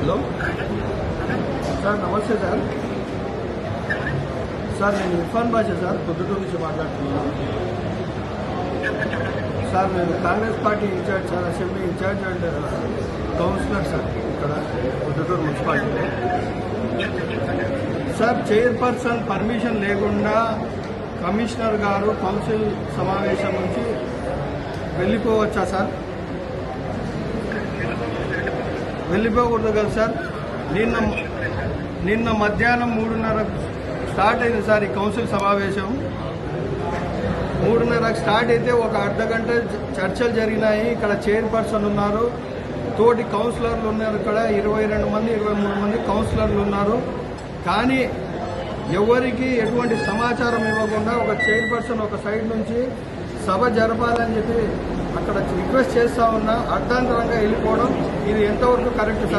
Hello. Sir namaste sir. Sir నేను Irfan Basha sir Proddatur నుంచి మాట్లాడుతున్నాను. సార్ నేను Congress party incharge sir assembly incharge and councillor sir ఇక్కడ పొద్దుటూరు మున్సిపాలిటీలో. సార్ చైర్పర్సన్ పర్మిషన్ లేకుండా కమిషనర్ గారు కౌన్సిల్ సమావేశం నుంచి వెళ్ళిపోవచ్చా సార్? వెళ్ళిపోకూడదు కదా సార్? నిన్న నిన్న మధ్యాహ్నం మూడున్నర స్టార్ట్ అయింది సార్ ఈ కౌన్సిల్ సమావేశం. మూడున్నరకు స్టార్ట్ అయితే ఒక అర్ధ గంట చర్చలు జరిగినాయి. ఇక్కడ చైర్పర్సన్ ఉన్నారు. తోటి కౌన్సిలర్లు ఉన్నారు ఇక్కడ. ఇరవై రెండు మంది ఇరవై మూడు మంది కౌన్సిలర్లు ఉన్నారు. కానీ ఎవరికి ఎటువంటి సమాచారం ఇవ్వకుండా ఒక చైర్పర్సన్ ఒక సైడ్ నుంచి సభ జరపాలని చెప్పి అక్కడ రిక్వెస్ట్ చేస్తా ఉన్నా. అర్ధాంతరంగా వెళ్ళిపోవడం ఇది ఎంతవరకు కరెక్ట్ సార్